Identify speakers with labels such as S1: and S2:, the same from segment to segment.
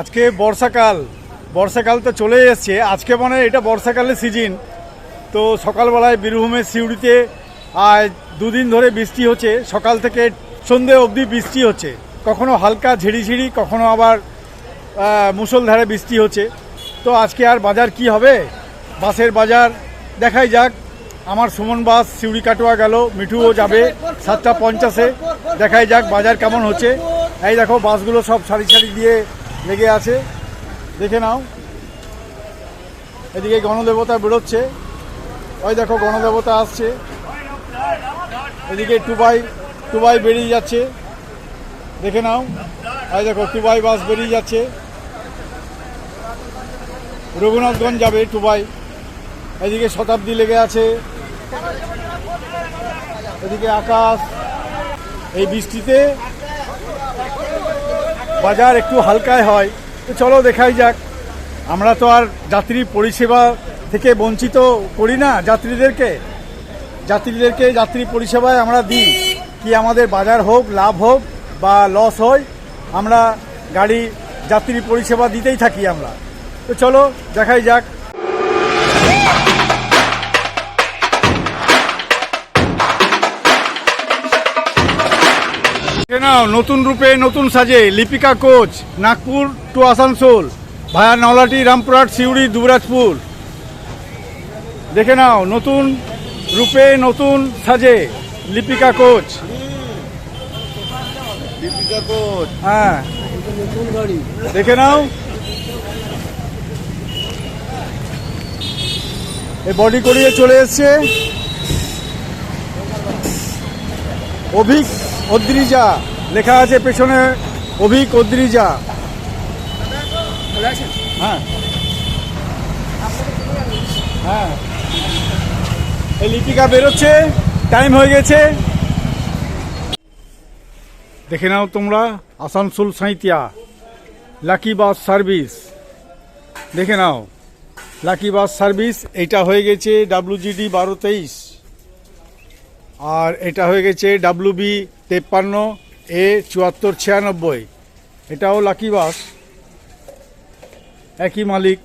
S1: আজকে বর্ষাকাল। বর্ষাকাল তো চলে এসছে। আজকে মানে এটা বর্ষাকালের সিজন তো সকালবেলায় বীরভূমের সিউড়িতে আজ দুদিন ধরে বৃষ্টি হচ্ছে। সকাল থেকে সন্ধে অবধি বৃষ্টি হচ্ছে। কখনো হালকা ঝিরিঝিরি কখনো আবার আহ, মুষলধারে বৃষ্টি হচ্ছে। তো আজকে আর বাজার কি হবে? বাসের বাজার দেখাই যাক। আমার সুমন বাস সিউড়ি কাটোয়া গেল। মিঠুও যাবে সাতটা পঞ্চাশে। দেখাই যাক বাজার কেমন হচ্ছে। এই দেখো বাসগুলো সব সারি সারি দিয়ে লেগে আছে। দেখে নাও। এদিকে গণদেবতা বেরোচ্ছে। ওই দেখো গণদেবতা আসছে। এদিকে টুবাই টুবাই বেরিয়ে যাচ্ছে। দেখে নাও। এই দেখো টুবাই বাস বেরিয়ে যাচ্ছে। রঘুনাথগঞ্জ যাবে টুবাই। এদিকে শতাব্দী লেগে আছে। এদিকে আকাশ। এই বৃষ্টিতে বাজার একটু হালকায় হয়, তো চলো দেখাই যাক। আমরা তো আর যাত্রী পরিষেবা থেকে বঞ্চিত করি না যাত্রীদেরকে। যাত্রীদেরকে যাত্রী পরিষেবায় আমরা দিই। কি আমাদের বাজার হোক, লাভ হোক বা লস হয়, আমরা গাড়ি যাত্রী পরিষেবা দিতেই থাকি আমরা। তো চলো দেখাই যাক। নাও? নতুন রূপে নতুন সাজে। Lipika coach Nagpur to Asansol. Via Nalhati Rampurhat Suri Dubrajpur. দেখে নাও নতুন রূপে নতুন সাজে লিপিকা কোচ।
S2: দীপিকা কোচ।
S1: হ্যাঁ।
S2: নতুন গাড়ি
S1: দেখে নাও। এই বডি করিয়ে চলে এসছে। অভিক অদ্রিজা, লেখা আছে পেছনে, অভিক অদ্রিজা। হ্যাঁ। হ্যাঁ। এই লিপিকা বেরোচ্ছে, টাইম হয়ে গেছে। দেখে নাও তোমরা, Asansol Sainthia lucky bus service. দেখে নাও, লাকি বাস সার্ভিস, এইটা হয়ে গেছে ডাব্লুজিডি বারো তেইশ। আর এটা হয়ে গেছে ডাব্লু বি তেপ্পান্ন এ চুয়াত্তর, ছিয়ানব্বই। এটাও লাকি বাস একই মালিক।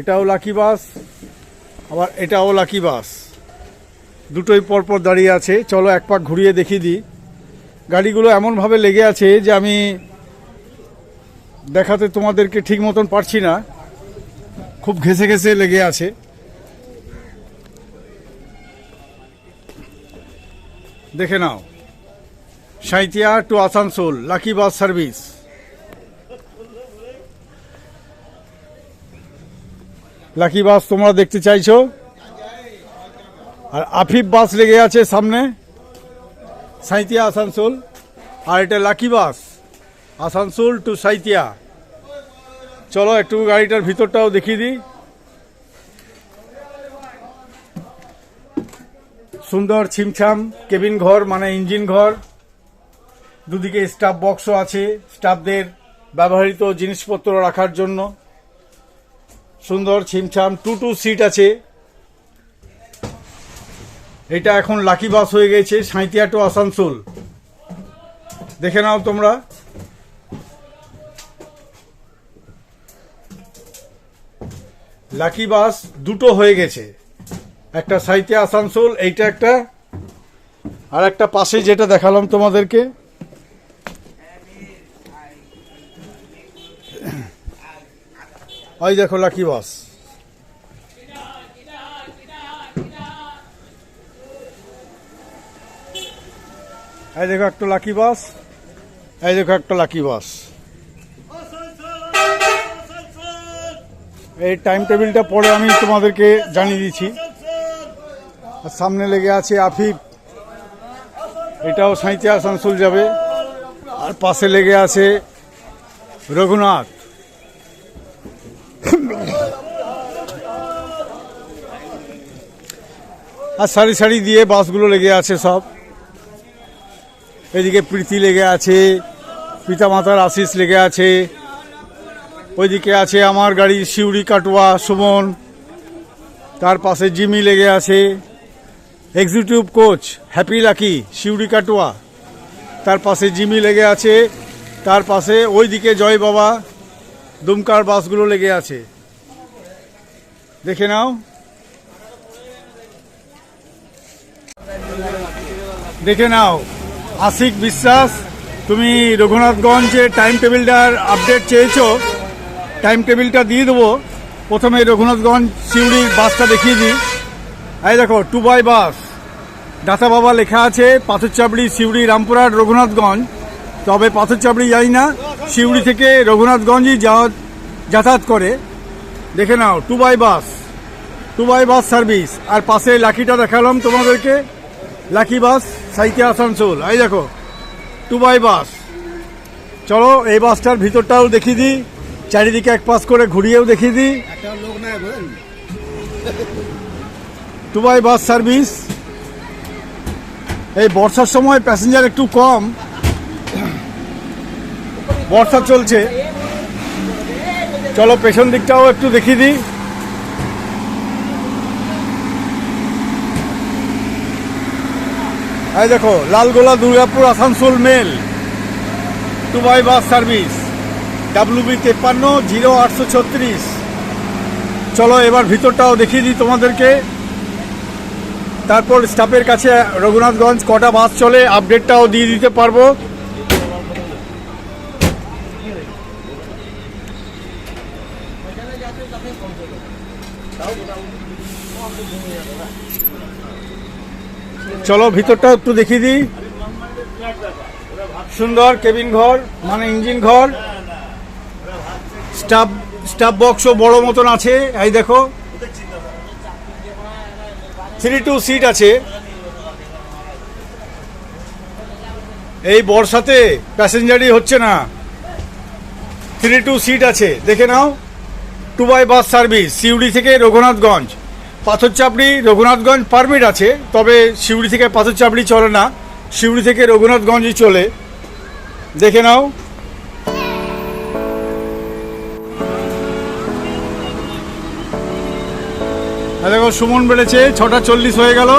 S1: এটাও লাকি বাস আবার এটাও লাকি বাস দুটোই পরপর দাঁড়িয়ে আছে। চলো এক পাক ঘুরিয়ে দেখিয়ে দিই। গাড়িগুলো এমনভাবে লেগে আছে যে আমি দেখাতে তোমাদেরকে ঠিক মতন পারছি না। খুব ঘেসে ঘেসে লেগে আছে। দেখে নাও। Sainthia to Asansol, lucky bus service. Lucky bus, তোমরা দেখতে চাইছো? আর আফিফ বাস লেগে আছে সামনে। সাঁইতিয়া আসানসোল। আর এটা lucky bus, Asansol to Sainthia চলো, একটু গাড়িটার ভিতরটাও দেখিয়ে দিই। সুন্দর ছিমছাম, কেবিন ঘর মানে ইঞ্জিন ঘর। দুদিকে স্টাফ বক্সও আছে স্টাফদের ব্যবহৃত জিনিসপত্র রাখার জন্য। সুন্দর ছিমছাম টু টু সিট আছে। এটা এখন লাকি বাস হয়ে গেছে সাঁইতিয়া টু আসানসোল। দেখে নাও তোমরা। লাকি বাস দুটো হয়ে গেছে। একটা সাঁইতিয়া আসানসোল, এইটা একটা। আর একটা পাশে যেটা দেখালাম তোমাদেরকে। ওই দেখো লাকি বাস। এই দেখো একটা লাকি বাস। এই দেখো একটা লাকি বাস। এই টাইম টেবিলটা পরে আমি তোমাদেরকে জানিয়ে দিচ্ছি। সামনে লেগে আছে আফিফ। এটাও সাঁইতে আসানসোল যাবে। আর পাশে লেগে আছে রঘুনাথ। আর সারি সারি দিয়ে বাসগুলো লেগে আছে সব। এদিকে প্রীতি লেগে আছে, পিতামাতার আশিস লেগে আছে। ওইদিকে আছে আমার গাড়ি শিউরি কাটোয়া, সুমন। তার পাশে জিমি লেগে আছে। Executive coach happy lucky Suri Katwa তার পাশে জিমি লেগে আছে। তার পাশে ওই দিকে জয় বাবা, দুমকার বাসগুলো লেগে আছে। দেখে নাও। দেখে নাও। আশিক বিশ্বাস, তুমি রঘুনাথগঞ্জে টাইম টেবিলটার আপডেট চেয়েছো। টাইম টেবিলটা দিয়ে দেবো। প্রথমে রঘুনাথগঞ্জ সিউড়ির বাসটা দেখিয়ে দিই। এই দেখো টু বাই বাস দাতা বাবা লেখা আছে পাথরচাবড়ি সিউড়ি রামপুরহাট রঘুনাথগঞ্জ। তবে পাথরচাবড়ি যাই না সিউড়ি থেকে রঘুনাথগঞ্জই যাওয়া যাতায়াত করে। দেখে নাও Dubai bus Dubai bus service. আর পাশে লাকিটা দেখালাম তোমাদেরকে। লাকি বাস সাইতে আসানসোল। এই দেখো টু বাই বাস। চলো এই বাসটার ভিতরটাও দেখিয়ে দিই। চারিদিকে এক পাস করে ঘুরিয়েও দেখিয়ে দিই। Dubai bus service. এই বর্ষার সময় প্যাসেঞ্জার একটু কম। বর্ষা চলছে। চলো পেছন দিকটাও একটু দেখিয়ে দিই। এই দেখো, Lalgola, Durgapur, Asansol, mail. Dubai bus service. WB তেপ্পান্ন, জিরো আটশো ছত্রিশ। চলো এবার ভিতরটাও দেখিয়ে দিই তোমাদেরকে। তারপর স্টাফের কাছে রঘুনাথগঞ্জ কটা বাস চলে আপডেটটাও দিয়ে দিতে পারব। চলো ভিতরটা একটু দেখিয়ে দিই। সুন্দর কেবিন ঘর মানে ইঞ্জিন ঘর। স্টাফ স্টাফ বক্সও বড় মতন আছে। এই দেখো থ্রি টু সিট আছে। এই বর্ষাতে প্যাসেঞ্জারই হচ্ছে না। থ্রি টু সিট আছে। দেখে নাও। Two by bus service, Suri থেকে রঘুনাথগঞ্জ। পাথরচাপড়ি, রঘুনাথগঞ্জ পারমিট আছে, তবে সিউড়ি থেকে পাথরচাপড়ি চলে না। সিউড়ি থেকে রঘুনাথগঞ্জই চলে। দেখে নাও। দেখো সুমন বেড়েছে ছটা চল্লিশ হয়ে গেল।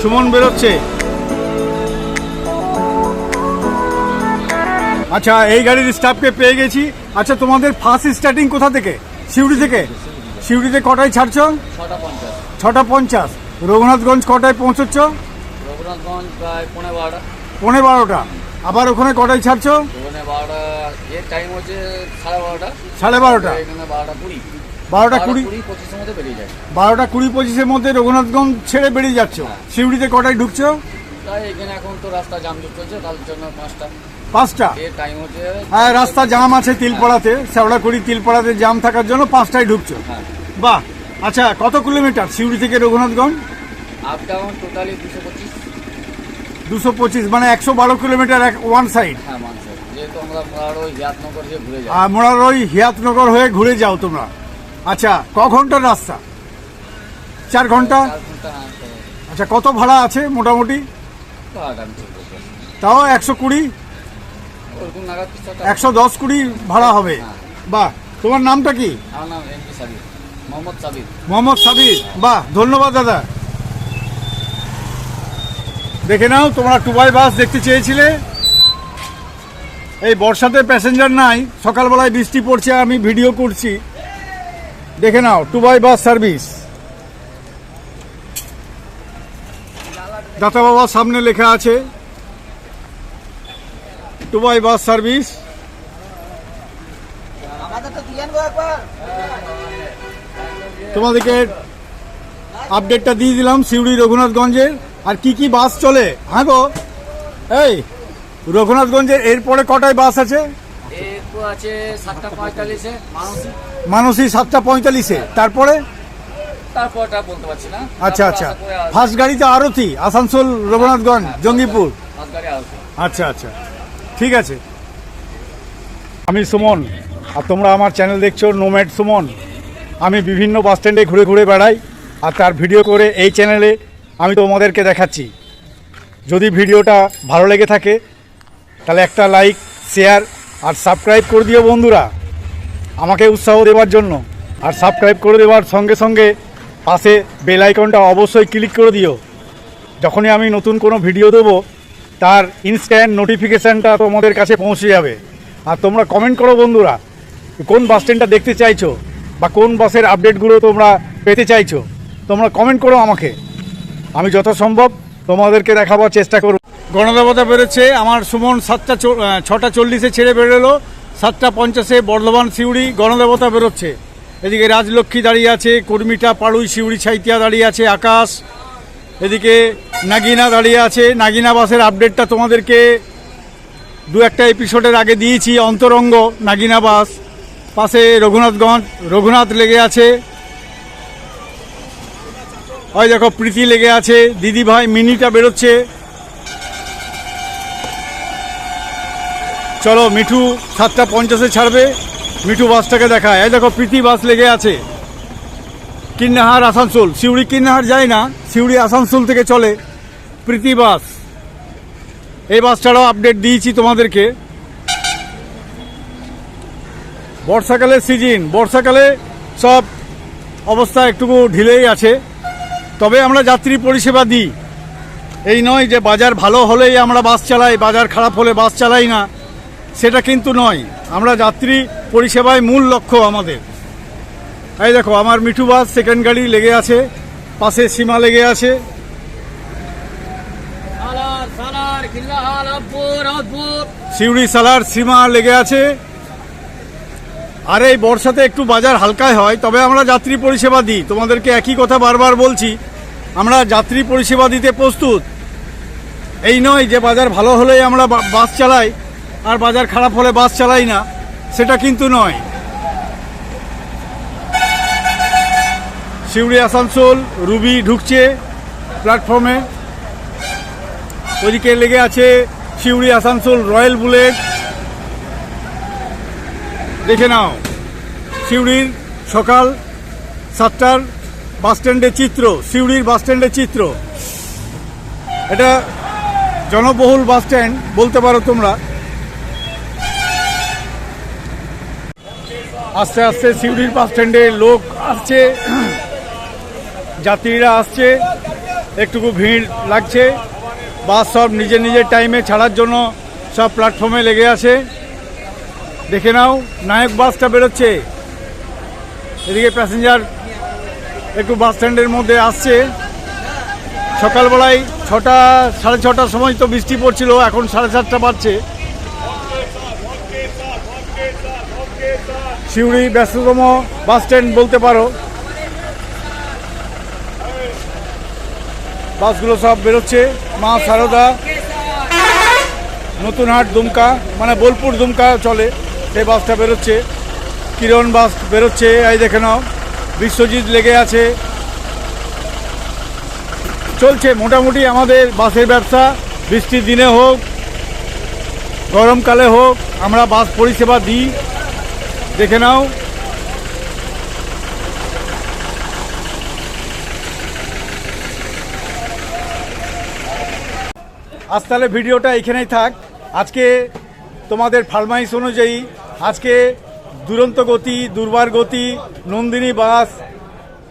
S1: সুমন বেরোচ্ছে। আচ্ছা এই গাড়ির স্টাফকে পেয়ে গেছি। আচ্ছা তোমাদের ফার্স্ট স্টার্টিং কোথা থেকে? সিউড়ি থেকে? সিউড়িতে কটায় ছাড়ছো?
S3: ছটা পঞ্চাশ।
S1: রঘুনাথগঞ্জ কটায় পৌঁছচ্ছ?
S3: রঘুনাথগঞ্জ পনেরো বারোটা।
S1: পৌনে বারোটা। আবার ওখানে কটায় ছাড়ছো?
S3: সাড়ে বারোটা।
S1: সাড়ে বারোটা।
S3: বারোটা কুড়ি
S1: বারোটা কুড়ি
S3: পঁচিশের মধ্যে
S1: রঘুনাথগঞ্জ ছেড়ে বেরিয়ে যাচ্ছ। সিউড়িতে কটায় ঢুকছো?
S3: পাঁচটা।
S1: হ্যাঁ রাস্তা জাম আছে তিলপাড়াতে শ্যাওড়াকুড়ি তিলপাড়াতে জাম থাকার জন্য পাঁচটায় ঢুকছো।
S3: হ্যাঁ।
S1: বাহ! আচ্ছা কত কিলোমিটার সিউড়ি থেকে রঘুনাথগঞ্জ?
S3: দুশো পঁচিশ।
S1: মানে একশো বারো কিলোমিটার ওয়ান সাইড
S3: হ্যাঁ
S1: হিয়াতনগর হয়ে ঘুরে যাও তোমরা। আচ্ছা ক ঘণ্টার রাস্তা? চার ঘণ্টা?
S3: চার ঘণ্টা হ্যাঁ
S1: আচ্ছা কত ভাড়া আছে মোটামুটি? তাও একশো কুড়ি? একশো দশ কুড়ি ভাড়া হবে। বাহ তোমার নামটা কি?
S3: মোহাম্মদ সাবির।
S1: বাহ ধন্যবাদ দাদা। দেখে নাও তোমরা টুবাই বাস দেখতে চেয়েছিলে। এই বর্ষাতে প্যাসেঞ্জার নাই সকালবেলায় বৃষ্টি পড়ছে আমি ভিডিও করছি। দেখে নাও টুবাই বাস সার্ভিস দাতা বাবার সামনে লেখা আছে টুবাই বাস সার্ভিস তোমাদেরকে আপডেটটা দিয়ে দিলাম সিউড়ি রঘুনাথগঞ্জের আর কি কি বাস চলে? হ্যাঁ গো? এই, রঘুনাথগঞ্জের এরপরে কটায় বাস আছে?
S3: আছে সাতটা পঁয়তাল্লিশে মানসী
S1: সাতটা পঁয়তাল্লিশে। তারপরে?
S3: তারপরটা বলতে পারছি না।
S1: আচ্ছা আচ্ছা। ফার্স্ট গাড়িতে আরতি আসানসোল রঘুনাথগঞ্জ জঙ্গিপুর।
S3: গাড়ি আসবে
S1: আচ্ছা আচ্ছা। ঠিক আছে। আমি সুমন আর তোমরা আমার চ্যানেল দেখছ নোম্যাড সুমন। আমি বিভিন্ন বাস স্ট্যান্ডে ঘুরে ঘুরে বেড়াই আর তার ভিডিও করে এই চ্যানেলে আমি তোমাদেরকে দেখাচ্ছি। যদি ভিডিওটা ভালো লেগে থাকে তাহলে একটা লাইক শেয়ার আর সাবস্ক্রাইব করে দিও বন্ধুরা। আমাকে উৎসাহ দেওয়ার জন্য আর সাবস্ক্রাইব করে দেওয়ার সঙ্গে সঙ্গে পাশে বেল আইকনটা অবশ্যই ক্লিক করে দিও। যখনই আমি নতুন কোনো ভিডিও দেবো, তার ইনস্ট্যান্ট নোটিফিকেশানটা তোমাদের কাছে পৌঁছে যাবে। আর তোমরা কমেন্ট করো বন্ধুরা, কোন বাস স্ট্যান্ডটা দেখতে চাইছো বা কোন বাসের আপডেটগুলো তোমরা পেতে চাইছো, তোমরা কমেন্ট করো আমাকে। আমি যথাসম্ভব তোমাদেরকে দেখাবার চেষ্টা করব। গণদেবতা বেরোচ্ছে আমার সুমন সাতটা ছটা চল্লিশে ছেড়ে বেরোলো। সাতটা পঞ্চাশে বর্ধমান সিউড়ি গণদেবতা বেরোচ্ছে। এদিকে রাজলক্ষ্মী দাঁড়িয়ে আছে, কর্মিটা, পাড়ুই, সিউড়ি, ছাইতিয়া দাঁড়িয়ে আছে, আকাশ। এদিকে নাগিনা দাঁড়িয়ে আছে। নাগিনা বাসের আপডেটটা তোমাদেরকে দু একটা এপিসোডের আগে দিয়েছি, অন্তরঙ্গ নাগিনা বাস। পাশে রঘুনাথগঞ্জ রঘুনাথ লেগে আছে। ওই দেখো, প্রীতি লেগে আছে। দিদি ভাই মিনিটা বেরোচ্ছে। চলো মিঠু সাতটা পঞ্চাশে ছাড়বে। মিঠু বাসটাকে দেখায়। এই দেখো, প্রীতি বাস লেগে আছে। কিন্নাহার আসানসোল। সিউড়ি কিন্নাহার যায় না, সিউড়ি আসানসোল থেকে চলে প্রীতি বাস। এই বাসটারও আপডেট দিয়েছি তোমাদেরকে। বর্ষাকালের সিজন, বর্ষাকালে সব অবস্থা একটুকু ঢিলেই আছে। তবে আমরা যাত্রী পরিষেবা দিই। এই নয় যে বাজার ভালো হলেই আমরা বাস চালাই, বাজার খারাপ হলে বাস চালাই না। সেটা কিন্তু নয়। আমরা যাত্রী পরিষেবায় মূল লক্ষ্য আমাদের। এই দেখো আমার মিঠু বাস সেকেন্ড গাড়ি লেগে আছে পাশে সীমা লেগে আছে। সিউড়ি সালার সীমা লেগে আছে। আর এই বর্ষাতে একটু বাজার হালকায় হয় তবে আমরা যাত্রী পরিষেবা দিই। তোমাদেরকে একই কথা বারবার বলছি আমরা যাত্রী পরিষেবা দিতে প্রস্তুত। এই নয় যে বাজার ভালো হলেই আমরা বাস চালাই আর বাজার খারাপ হলে বাস চালাই না, সেটা কিন্তু নয়। সিউড়ি আসানসোল, রুবি ঢুকছে প্ল্যাটফর্মে। ওইদিকে লেগে আছে সিউড়ি আসানসোল রয়্যাল বুলেট। দেখে নাও সিউড়ির সকাল সাতটার বাস স্ট্যান্ডের চিত্র সিউড়ির বাস স্ট্যান্ডের চিত্র। এটা জনবহুল বাস স্ট্যান্ড, বলতে পারো তোমরা। আস্তে আস্তে সিউড়ির বাস স্ট্যান্ডে লোক আসছে। যাত্রীরা আসছে। একটুকু ভিড় লাগছে। বাস সব নিজের নিজের টাইমে ছাড়ার জন্য সব প্ল্যাটফর্মে লেগে আছে। দেখে নাও, নায়ক বাসটা বেরোচ্ছে। এদিকে প্যাসেঞ্জার একটু বাস স্ট্যান্ডের মধ্যে আসছে। সকালবেলায় ছটা, সাড়ে ছটার সময় তো বৃষ্টি পড়ছিল, এখন সাড়ে সাতটা বাজছে। সিউড়ি ব্যস্ততম বাস স্ট্যান্ড বলতে পারো। বাসগুলো সব বেরোচ্ছে। মা সারদা, নতুন হাট দুমকা মানে বোলপুর দুমকা চলে, সেই বাসটা বেরোচ্ছে। কিরণ বাস বেরোচ্ছে, এই দেখে নাও, বিশ্বজিৎ লেগে আছে। চলছে মোটামুটি আমাদের বাসের ব্যবসা, বৃষ্টির দিনে হোক, গরমকালে হোক, আমরা বাস পরিষেবা দিই। দেখে নাও। আজ তাহলে ভিডিওটা এখানেই থাক। আজকে তোমাদের ফার্মাইস অনুযায়ী আজকে দুরন্ত গতি, দুর্বার গতি, নন্দিনী বাস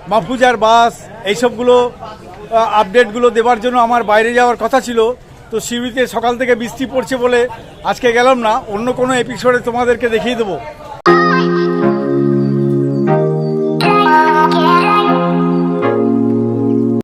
S1: মাহফুজার বাস, এইসবগুলো আপডেটগুলো দেওয়ার জন্য আমার বাইরে যাওয়ার কথা ছিল। তো শিউড়িতে সকাল থেকে বৃষ্টি পড়ছে বলে আজকে গেলাম না। অন্য কোনো এপিসোডে তোমাদেরকে দেখিয়ে দেবো।